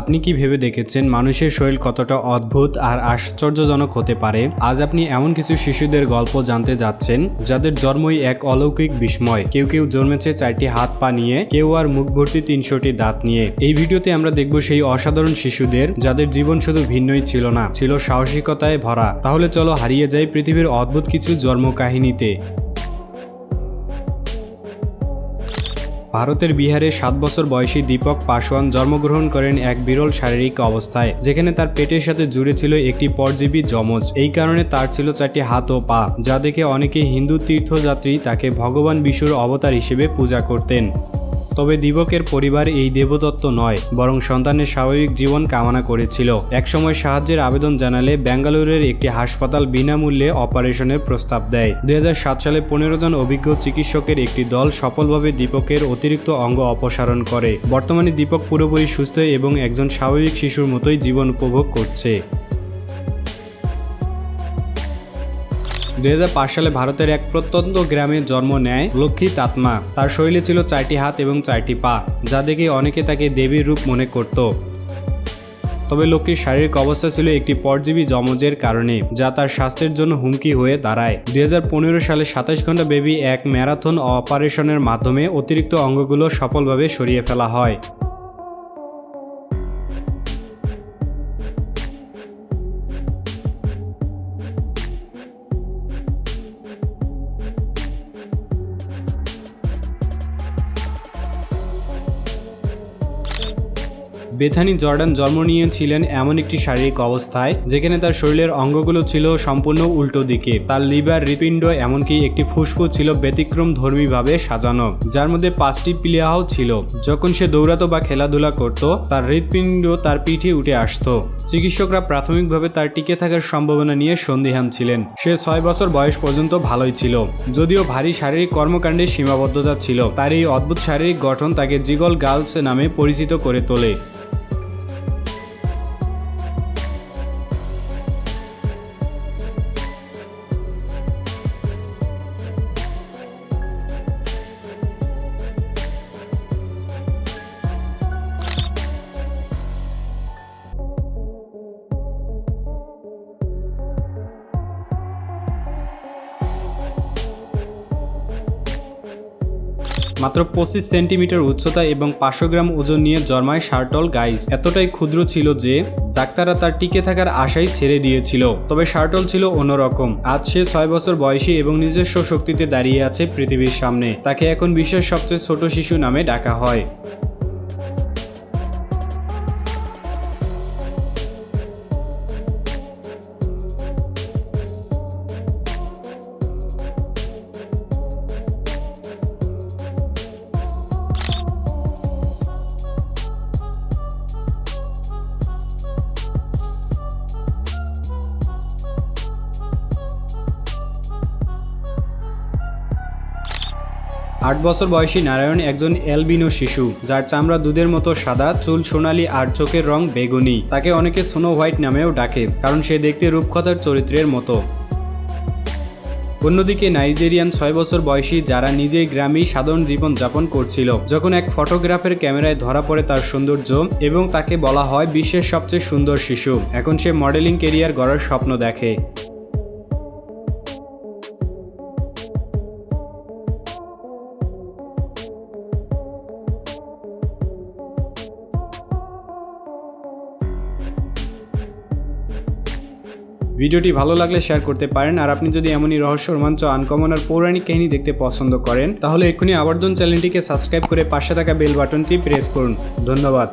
আপনি কি ভেবে দেখেছেন মানুষের শরীর কতটা অদ্ভুত আর আশ্চর্যজনক হতে পারে? আজ আপনি এমন কিছু শিশুদের গল্প জানতে যাচ্ছেন, যাদের জন্মই এক অলৌকিক বিস্ময়। কেউ কেউ জন্মেছে চারটি হাত পা নিয়ে, কেউ আর মুখ ভর্তি তিনশোটি দাঁত নিয়ে। এই ভিডিওতে আমরা দেখব সেই অসাধারণ শিশুদের, যাদের জীবন শুধু ভিন্নই ছিল না, ছিল সাহসিকতায় ভরা। তাহলে চলো হারিয়ে যাই পৃথিবীর অদ্ভুত কিছু জন্ম ভারতের বিহারে সাত বছর বয়সী দীপক পাশোয়ান জন্মগ্রহণ করেন এক বিরল শারীরিক অবস্থায়, যেখানে তার পেটের সাথে জুড়ে ছিল একটি পরজীবী যমজ। এই কারণে তার ছিল চারটি হাত ও পা, যা দেখে অনেকে হিন্দু তীর্থযাত্রী তাকে ভগবান বিষুর অবতার হিসেবে পূজা করতেন। তবে দিবকের পরিবার এই দেবতত্ত্ব নয়, বরং সন্তানের স্বাভাবিক জীবন কামনা করেছিল। একসময় সাহায্যের আবেদন জানালে বেঙ্গালুরুর একটি হাসপাতাল বিনামূল্যে অপারেশনের প্রস্তাব দেয়। দু হাজার সাত সালে পনেরো জন অভিজ্ঞ চিকিৎসকের একটি দল সফলভাবে দীপকের অতিরিক্ত অঙ্গ অপসারণ করে। বর্তমানে দীপক পুরোপুরি সুস্থ এবং একজন স্বাভাবিক শিশুর মতোই জীবন উপভোগ করছে। দু হাজার পাঁচ সালে ভারতের এক প্রত্যন্ত গ্রামে জন্ম নেয় লক্ষ্মী তাতমা। তার শৈলী ছিল চারটি হাত এবং চারটি পা, যা দেখে অনেকে তাকে দেবীর রূপ মনে করত। তবে লক্ষ্মীর শারীরিক অবস্থা ছিল একটি পরজীবী জমজের কারণে, যা তার স্বাস্থ্যের জন্য হুমকি হয়ে দাঁড়ায়। দুই হাজার পনেরো সালে সাতাশ ঘণ্টা বেবি এক ম্যারাথন অপারেশনের মাধ্যমে অতিরিক্ত অঙ্গগুলো সফলভাবে সরিয়ে ফেলা হয়। বেথানি জর্ডান জন্ম নিয়েছিলেন এমন একটি শারীরিক অবস্থায়, যেখানে তার শরীরের অঙ্গগুলো ছিল সম্পূর্ণ উল্টো দিকে। তার লিভার হৃৎপিণ্ড এমনকি একটি ফুসফুস ছিল ব্যতিক্রম ধর্মীভাবে সাজানো, যার মধ্যে পাঁচটি প্লিয়াও ছিল। যখন সে দৌড়াতো বা খেলাধুলা করত, তার হৃৎপিণ্ড তার পিঠে উঠে আসতো। চিকিৎসকরা প্রাথমিকভাবে তার টিকে থাকার সম্ভাবনা নিয়ে সন্দিহান ছিলেন। সে ছয় বছর বয়স পর্যন্ত ভালোই ছিল, যদিও ভারী শারীরিক কর্মকাণ্ডে সীমাবদ্ধতা ছিল। তার এই অদ্ভুত শারীরিক গঠন তাকে জিগল গার্লস নামে পরিচিত করে তোলে। মাত্র পঁচিশ সেন্টিমিটার উচ্চতা এবং পাঁচশো গ্রাম ওজন নিয়ে জন্মায় শার্টল গাইজ। এতটাই ক্ষুদ্র ছিল যে ডাক্তাররা তার টিকে থাকার আশাই ছেড়ে দিয়েছিল। তবে শার্টল ছিল অন্যরকম। আজ সে ছয় বছর বয়সী এবং নিজস্ব শক্তিতে দাঁড়িয়ে আছে পৃথিবীর সামনে। তাকে এখন বিশ্বের সবচেয়ে ছোট শিশু নামে ডাকা হয়। আট বছর বয়সী নারায়ণ একজন অ্যালবিনো শিশু, যার চামড়া দুধের মতো সাদা, চুল সোনালি আর চোখের রং বেগুনি। তাকে অনেকে স্নো হোয়াইট নামেও ডাকে, কারণ সে দেখতে রূপকথার চরিত্রের মতো। অন্যদিকে নাইজেরিয়ান ছয় বছর বয়সী যারা নিজেই গ্রামেই সাধারণ জীবন যাপন করছিল, যখন এক ফটোগ্রাফের ক্যামেরায় ধরা পড়ে তার সৌন্দর্য এবং তাকে বলা হয় বিশ্বের সবচেয়ে সুন্দর শিশু। এখন সে মডেলিং কেরিয়ার গড়ার স্বপ্ন দেখে। ভিডিওটি ভালো লাগলে শেয়ার করতে পারেন, আর আপনি যদি এমনই রহস্য রোমাঞ্চ আনকমন আর পৌরাণিক কাহিনী দেখতে পছন্দ করেন, তাহলে এক্ষুনি আবর্জন চ্যানেলটিকে সাবস্ক্রাইব করে পাশে থাকা বেল বাটনটি প্রেস করুন। ধন্যবাদ।